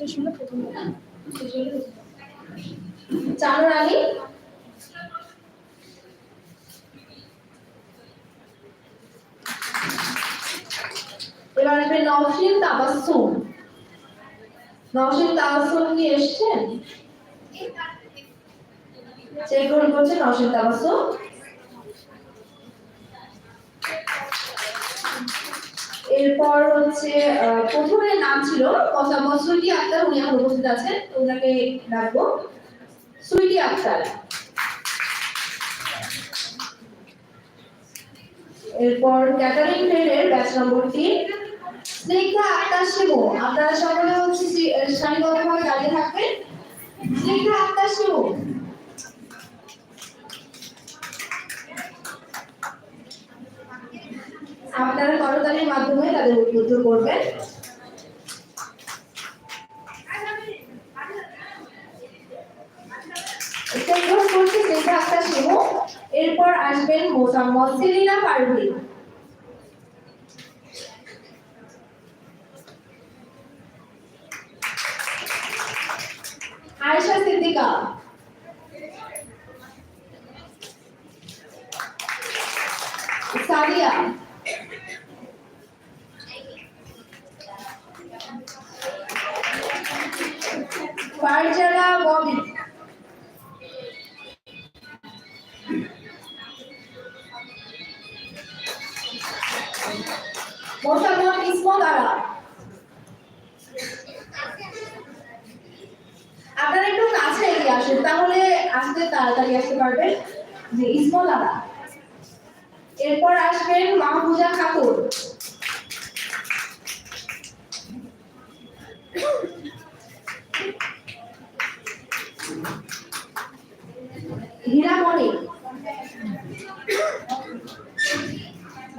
শেষ হলো এবার আসবে নওশিন তাবাসসুম তাবাসসুম কি এসছেন? চেক করে করছে নওশিন তাবাসসুম এরপর হচ্ছে প্রথমে নাম ছিল সুইটি আক্তার, উনি এখন উপস্থিত আছেন, ওনাকে ডাকবো। সুইটি আক্তার। এরপর ক্যাটারিং ট্রেডের ব্যাচ নম্বর তিন। স্নিগ্ধা আক্তার শিবু আপনারা সকলে হচ্ছে সারিবদ্ধভাবে দাঁড়িয়ে থাকবেন। স্নিগ্ধা আক্তার শিবু আপনারা করতালির মাধ্যমে তাদের উদ্বুদ্ধ করবেন। এরপর আসবেন মোসাম্মদ সেলিনা পারভিন আয়েশা সিদ্দিকা। সাদিয়া। ফারজানা ববি। মোসাম্মদ ইসমত আরা। আপনারা একটু কাছে এগিয়ে আসুন, তাহলে আসতে তাড়াতাড়ি আসতে পারবেন যে ইসমত আরা। এরপর আসবেন মাহফুজা খাতুন হীরামণি।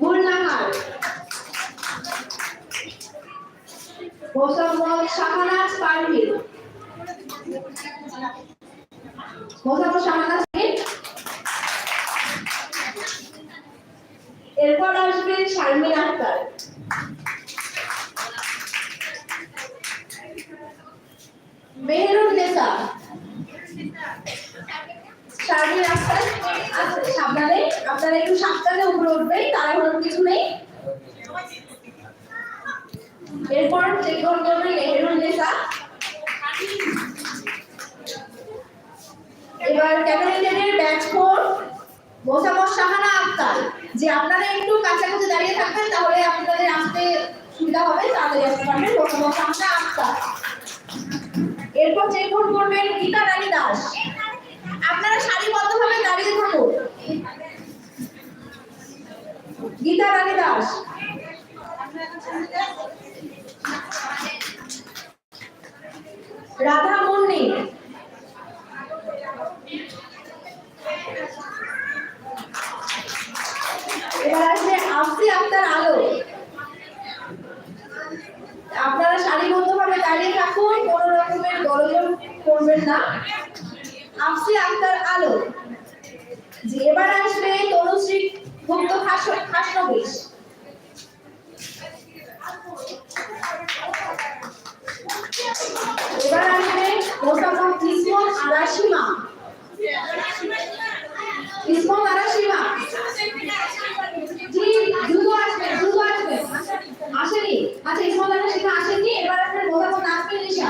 গুলনাহার মোসাম্মদ মেহেরুন নেসা শারমিন আক্তার আচ্ছা সাবধানে আপনারা একটু নেই। এবার যে আপনারা একটু কাছাকাছি দাঁড়িয়ে থাকবেন, তাহলে আপনাদের আসতে সুবিধা হবে তাড়াতাড়ি আসতে পারবেন শাহানা আক্তার। এরপর যে ফোন করবেন গীতা রানী দাস। আপনারা সারিবদ্ধভাবে দাঁড়িয়ে থাকুন। গীতা রানী দাস। রাধা মুন্নি এবার আসবে আফসি আক্তার আলো আপনারা সারিবদ্ধভাবে দাঁড়িয়ে থাকুন কোনো রকমের গরজন করবেন না আফসি আক্তার আলো জি এবার আসবে তনুশ্রী গুপ্ত খাস- এবার আসবে মোসাম্মদ ইসমত আরাশিমা। ইসমত আরাশিমা। জি দ্রুত আসবে দ্রুত আসবে। আসেনি। আচ্ছা ইসমত আরাশিমা আসেনি, এবার আসবে মোসাম্মদ নাসমিন নিশা।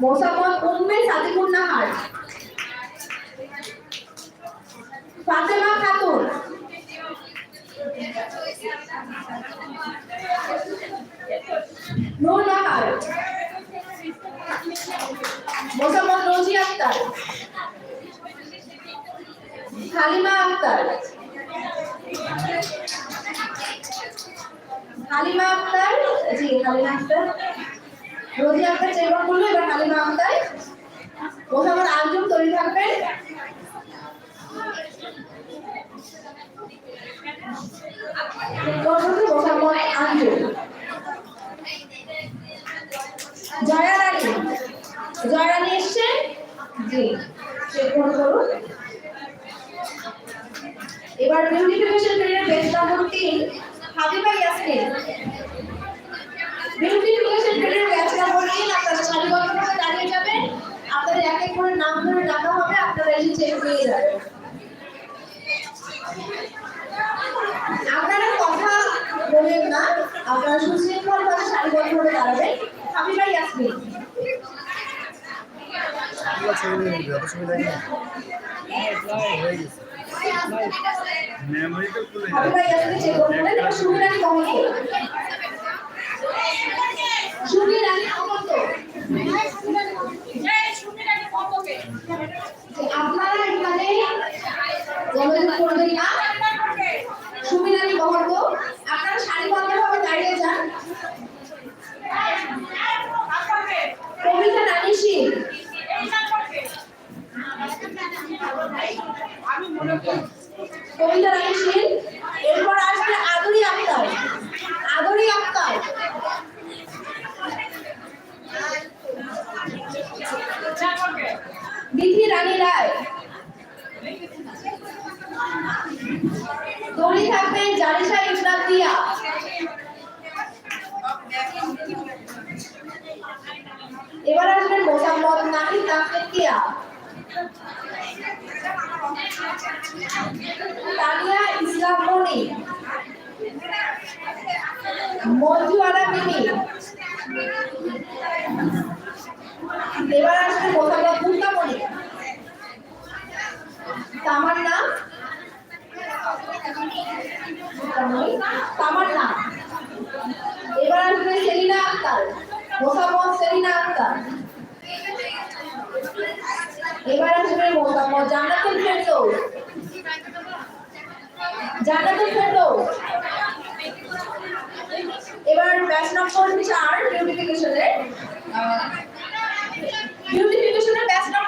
মোসাম্মদ উম্মে সাদিকুন ফাতেমা খাতুন নূর নাহার মোসাম্মদ রোজি আক্তার। হালিমা আক্তার। হালিমা আক্তার, জি হালিমা আক্তার। রোজি আক্তার চেম্বার করল এবার হালিমা আক্তার। মোসাম্মদ আঞ্জুম তৈরি থাকবেন। বিউটিফিকেশন পিরিয়ড ব্যাচ নম্বর আপনারা সারিবদ্ধভাবে দাঁড়িয়ে যাবেন আপনাদের এক এক করে নাম ধরে ডাকা হবে আপনারা এসে চেক পেয়ে যাবেন আপনারা কথা বলবেন না আপনারা সুশৃঙ্খল ভাবে সারিবদ্ধভাবে দাঁড়াবেন না হয়ে গেছে মেমোরি তো খুলে হাবিবা ইয়াসমিন চেক করবেন এবার সুমির আলী কমন্ত সুমির আলী কমন্ত যে আপনারা এখানে যোগাযোগ করবেন না সুমির আলী কমন্ত আপনারা সারিবদ্ধভাবে দাঁড়িয়ে যান কবিতা রানী সিং কবিতা রানী সিং এরপর আসবে আদরি আক্তার আদরি আক্তার বিধি রানী রায়। দড়ি থাকবে জারিসা ইসলাম দিয়া। এবার আসবেন মোসাম্মদ নাহিদ আহমেদ তানিয়া ইসলাম মনি। মঞ্জুয়ারা মিনি এবার আসবে মোসাম্মদ মুক্তামণি মুক্তামণি, তামান্না এবার আসবে সেলিনা আক্তার। চার বিউটিফিকেশনের বিউটিফিকেশনের ব্যাচ নম্বর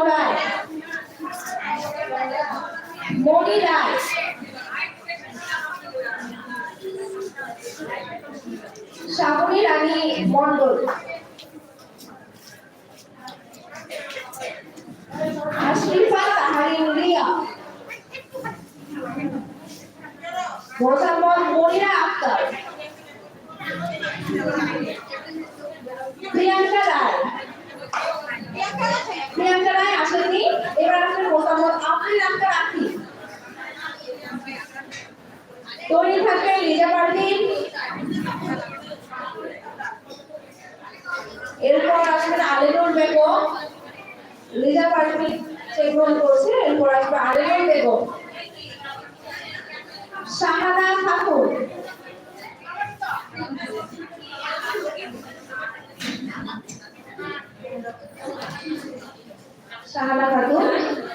রায় মণি রায় শ্রাবণী রানী মন্ডল আশরিফা তাহারিন রিয়া মোসাম্মদ মনিরা আক্তার প্রিয়াঙ্কা রায় প্রিয়াঙ্কা রায় আসেননি এবার আসলে মোসাম্মদ আফরিন আক্তার আখি তৈরি থাকবে লিজা পারভিন এরপর আসবেন আলিনুর বেগম লিজা পারভিন সেগুলো করছে, এরপর আসবে আলিনুর বেগম। শাহানা খাতুন শাহানা খাতুন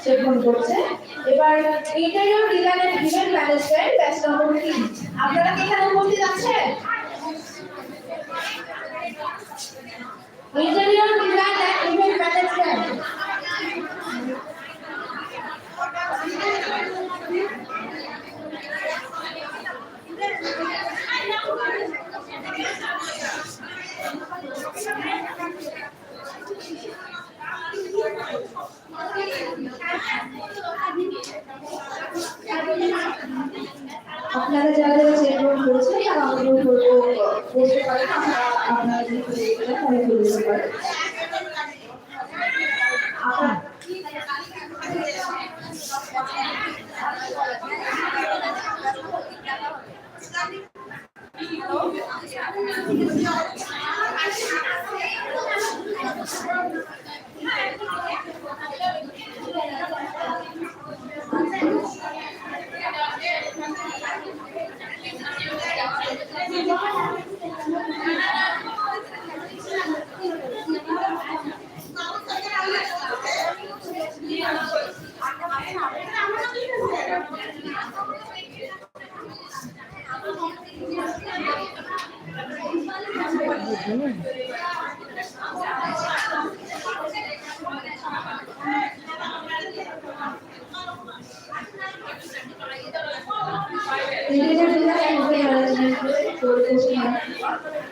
সেগুলো করছে। এবার interview design event management batch number তিন আপনারা এখানে উপস্থিত আছেন? আপনারা যারা চেয়ারম্যান করেছেন, তারা অনুরোধ করব বসতে পারেন আপনারা আপনারা ফোনে করে দিতে পারেন Thank.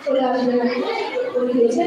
চলে আসবে। করে দিয়েছে।